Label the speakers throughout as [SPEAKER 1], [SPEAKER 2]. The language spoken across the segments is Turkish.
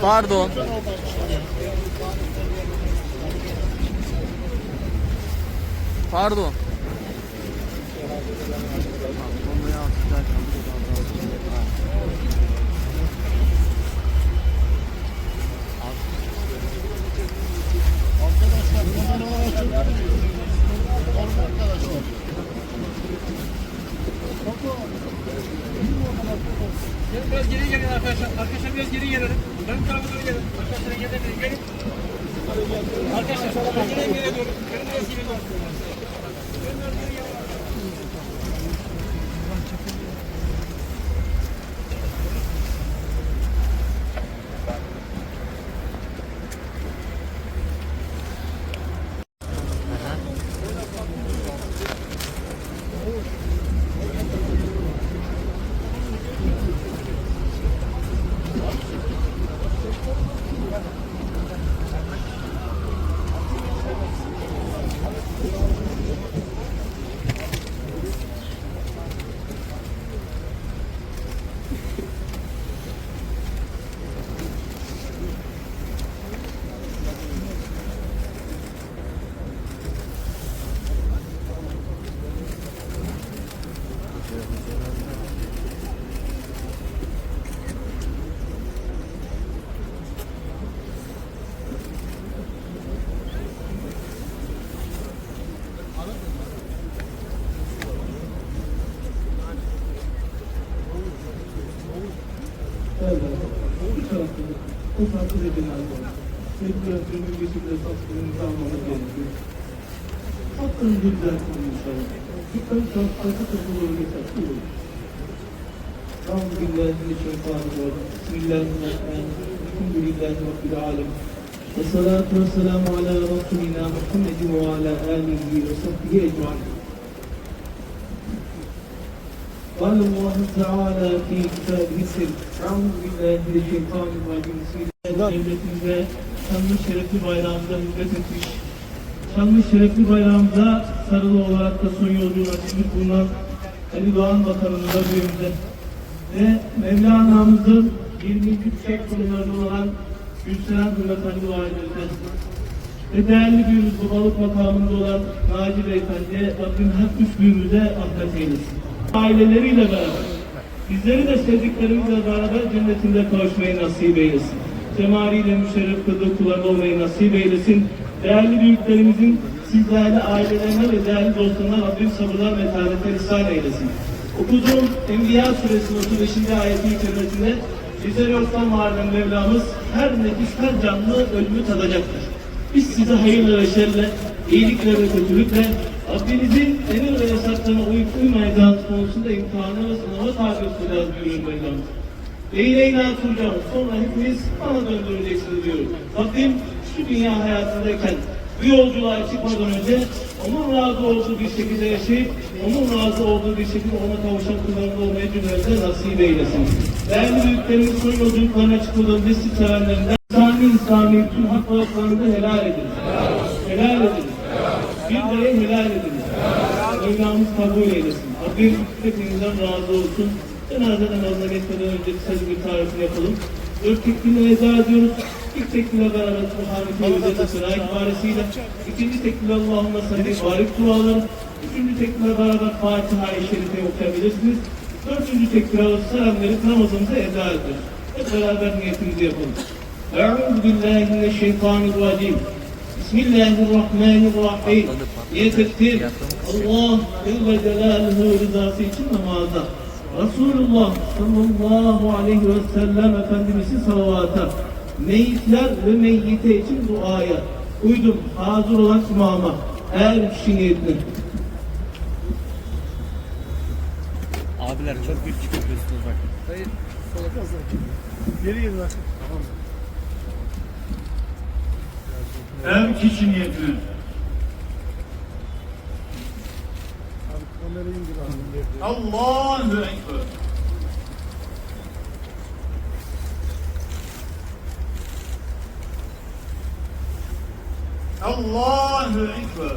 [SPEAKER 1] Pardon. Pardon.
[SPEAKER 2] Bu tarafta o farklı dediğinden sonra regülatörün geçimde sattığınızı almanız gerekiyor. Sattığınızı düzeltin inşallah. Ön taraf arka tarafa doğru geçer. Olur. Mineşşeytanirracim. Bismillahirrahmanirrahim. Elhamdülillahi Rabbil alemin. Ve salatu ve ala Resulina Muhammedin ve ala alihi ve sahbihi ecmaîn. قال الله تعالى في كتابه السر أعوذ بالله من الشيطان الرجيم بسم الله devletinde şanlı şerefli bayrağımıza hizmet etmiş. Şanlı şerefli bayrağımıza sarılı olarak da son yolculuğuna çıkmış bulunan Ali Doğan Bakanımıza büyüğümüze ve Mevlana'mızın 20. kuşak konularında olan Gülseren Hürmet Ali Doğan'ımıza ve değerli büyüğümüz bu balık makamında olan Naci Beyefendi'ye Rabbim her üç büyüğümüze rahmet eylesin. Aileleriyle beraber, bizleri de sevdiklerimizle beraber cennetinde kavuşmayı nasip eylesin. Cemaliyle müşerref kıldığı kullarına olmayı nasip eylesin. Değerli büyüklerimizin siz değerli ailelerine ve değerli dostlarına Rabbim sabırlar ve taharetler ihsan eylesin. Okuduğum Enbiya suresinin 35. ayeti kerimesinde bizleri yoktan varlığın Mevlamız her nefis, her canlı ölümü tadacaktır. Biz size hayırla ve şerle, iyilikle ve kötülükle, Rabbinizin emir ve yasaklarına uyup uymayacağınız konusunda imtihana ve sınava tabi tutacağız buyuruyor Mevlamız. Ve ileyna turacağım. Sonra hepiniz bana döndüreceksiniz diyor. Rabbim şu dünya hayatındayken bu yolculuğa çıkmadan önce onun razı olduğu bir şekilde yaşayıp onun razı olduğu bir şekilde ona kavuşan kullarında olmayı cümlemize nasip eylesin. Değerli büyüklerimiz son yolculuklarına çıkmadan mescid sevenlerinden İslami İslami tüm hak helal ediniz. Helal ediniz. Bir daya helal ediniz. Mevlamız kabul eylesin. Rabbim hepinizden razı olsun. Cenaze namazına geçmeden önce kısaca bir tarifini yapalım. Dört tekbirle veda ediyoruz. İlk tekbirle beraber Subhaneke ve Zete Sıra ibaresiyle. İkinci tekbirle Allahümme salli barik duaları. Üçüncü tekbirle beraber Fatiha-i Şerife'yi okuyabilirsiniz. Dördüncü tekbir alıp selam verip namazımıza eda ediyoruz. Hep beraber niyetimizi yapalım. Euzu billahi mineşşeytanirracim. Bismillahirrahmanirrahim. Niyet ettim. Allah Celle Celaluhu rızası için namaza. Resulullah sallallahu aleyhi ve sellem Efendimizin salavata. Meyitler ve meyyite için duaya. Uydum hazır olan imama. Her kişi niyetli.
[SPEAKER 1] Abiler çok büyük çıkıyorsunuz bak.
[SPEAKER 3] Hayır. Sola fazla. Geri geri bak. Tamam.
[SPEAKER 2] Her kişi
[SPEAKER 3] abi.
[SPEAKER 2] Allahu Ekber. Allahu Ekber.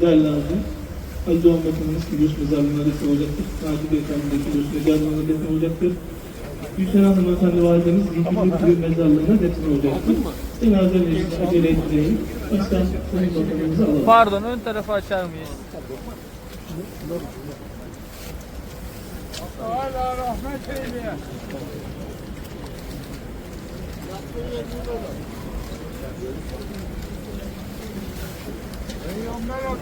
[SPEAKER 2] Değerli abi, Hacı Muhammed'in Kudüs mezarlığına defne olacaktır. Naci Beyefendi'nin Kudüs mezarlığına defne olacaktır. Gülşen Hanımefendi validemiz Zincirli Kudüs mezarlığına defne olacaktır. Cenaze meclisi acele etmeyin. Baştan Sayın Bakanımızı alalım.
[SPEAKER 1] Pardon ön tarafı açar mıyız?
[SPEAKER 3] Allah rahmet eyle. Peygamber